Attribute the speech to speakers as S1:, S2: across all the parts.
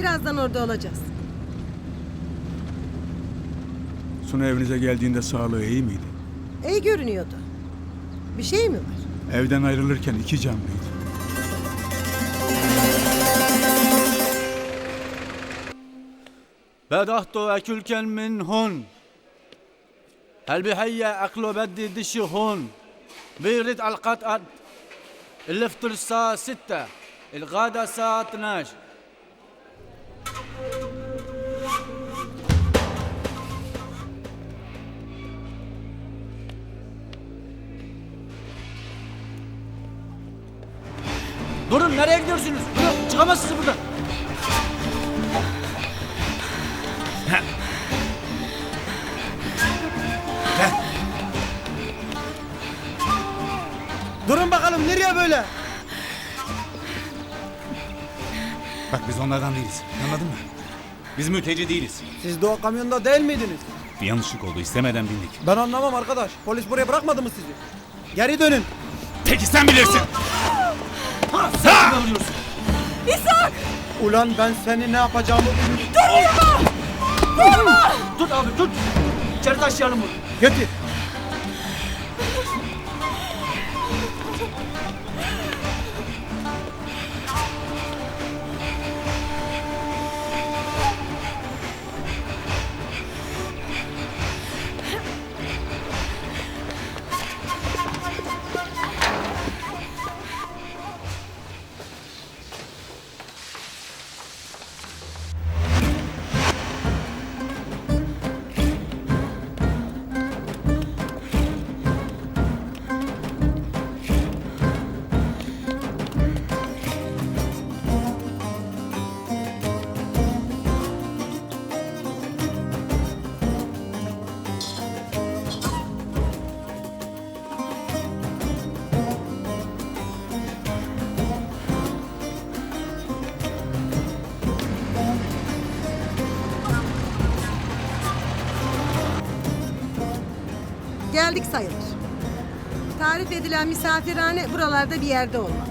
S1: Birazdan orada olacağız.
S2: Suna evinize geldiğinde sağlığı iyi miydi?
S1: İyi görünüyordu. Bir şey mi var?
S2: Evden ayrılırken iki canlıydı.
S3: بدأت أكل منهن هل بهيا أكل بدي دشي هون بيرد على القطعة الفطر الساعة ستة الغدا الساعة 12 Durun nereye gidiyorsunuz? Durun çıkamazsınız buradan.
S4: Durun bakalım nereye böyle?
S5: Bak biz onlardan değiliz. Anladın mı? Biz mülteci değiliz.
S4: Siz de o kamyonda değil miydiniz?
S5: Bir yanlışlık oldu. istemeden bindik.
S4: Ben anlamam arkadaş. Polis buraya bırakmadı mı sizi? Geri dönün.
S5: Peki sen bilirsin.
S3: Sen ne vuruyorsun?
S4: Ulan ben seni ne yapacağımı
S3: Tut abi tut. İçeri taşıyalım bunu.
S4: Getir.
S1: Geldik sayılır. Tarif edilen misafirhane buralarda bir yerde olmalı.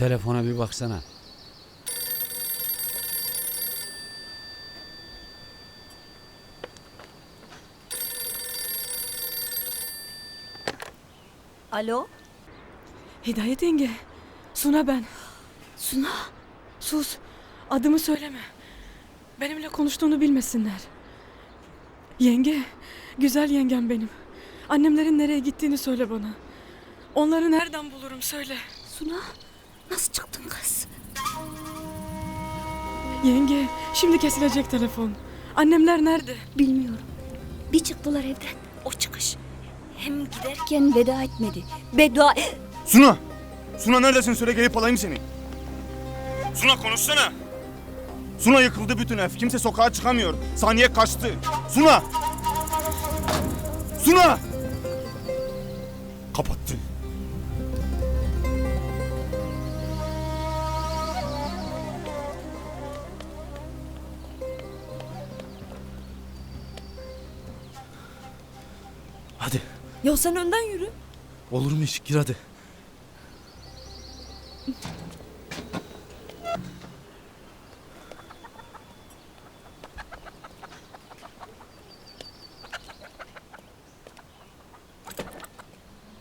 S3: Telefona bir baksana.
S6: Alo?
S7: Hidayet yenge. Suna ben.
S6: Suna?
S7: Sus. Adımı söyleme. Benimle konuştuğunu bilmesinler. Yenge. Güzel yengem benim. Annemlerin nereye gittiğini söyle bana. Onları nereden bulurum söyle.
S6: Suna? Nasıl çıktın kız?
S7: Yenge. Şimdi kesilecek telefon. Annemler nerede?
S6: Bilmiyorum. Bir çıktılar evden. O çıkış. Hem giderken veda etmedi. Beddua...
S5: Suna! Suna neredesin? Söyle gelip alayım seni. Suna konuşsana. Suna yıkıldı bütün ev. Kimse sokağa çıkamıyor. Saniye kaçtı. Suna! Suna! Kapattı.
S6: Ya sen önden yürü.
S8: Olur mu iş? Gir hadi.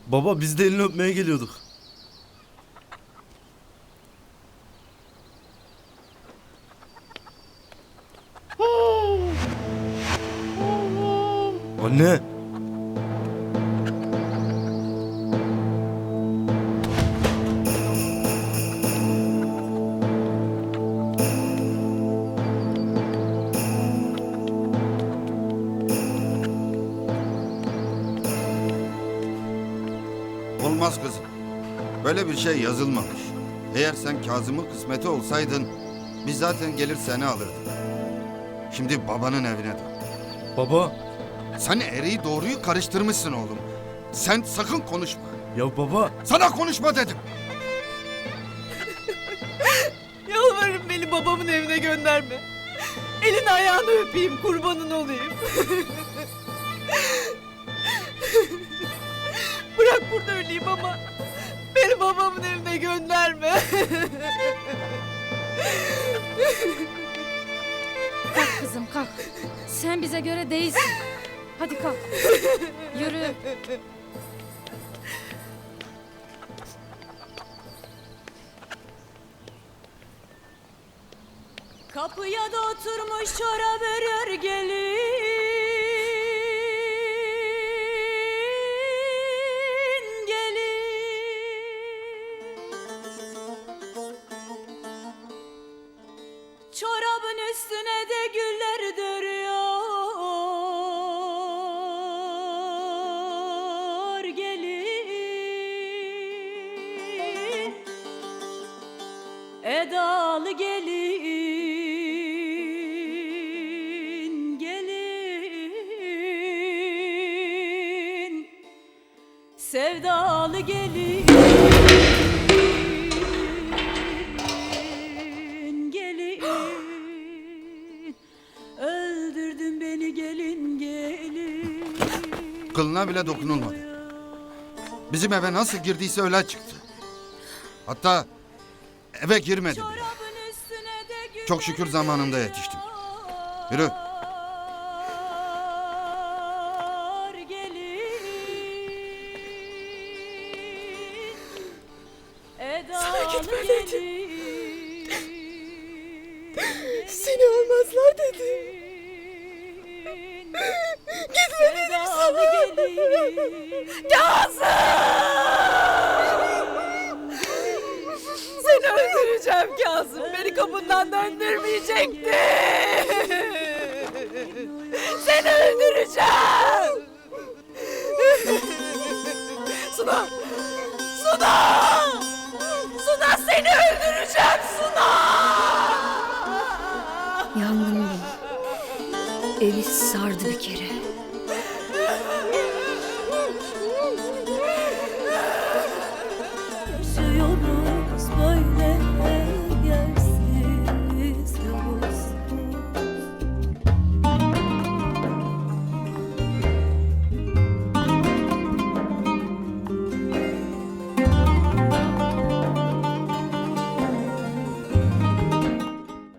S8: Baba biz de elini öpmeye geliyorduk.
S9: Olmaz kızım. Böyle bir şey yazılmamış. Eğer sen Kazım'ın kısmeti olsaydın biz zaten gelir seni alırdık. Şimdi babanın evine dön.
S8: Baba.
S9: Sen eğriyi doğruyu karıştırmışsın oğlum. Sen sakın konuşma.
S8: Ya baba.
S9: Sana konuşma dedim.
S10: Yalvarırım beni babamın evine gönderme. Elini ayağını öpeyim kurbanın olayım. Öleyim ama beni babamın evine gönderme.
S6: Kalk kızım kalk. Sen bize göre değilsin. Hadi kalk. Yürü.
S10: Kapıya da oturmuş çorap örüyor gelin Edalı gelin gelin Sevdalı gelin gelin Öldürdün beni gelin gelin
S9: Kılına bile dokunulmadı. Bizim eve nasıl girdiyse öyle çıktı. Hatta eve girmedi bile.
S10: Çorabın üstüne de güller
S9: Çok şükür zamanında yetiştim. Yürü.
S10: Sana gitme dedi.
S1: Seni almazlar dedi.
S10: Gitme dedim sana. Seni öldüreceğim Kazım. Beni kapından döndürmeyecekti. Seni öldüreceğim. Suna! Suna! Suna seni öldüreceğim Suna!
S6: Yangın bu. Evi sardı bir kere.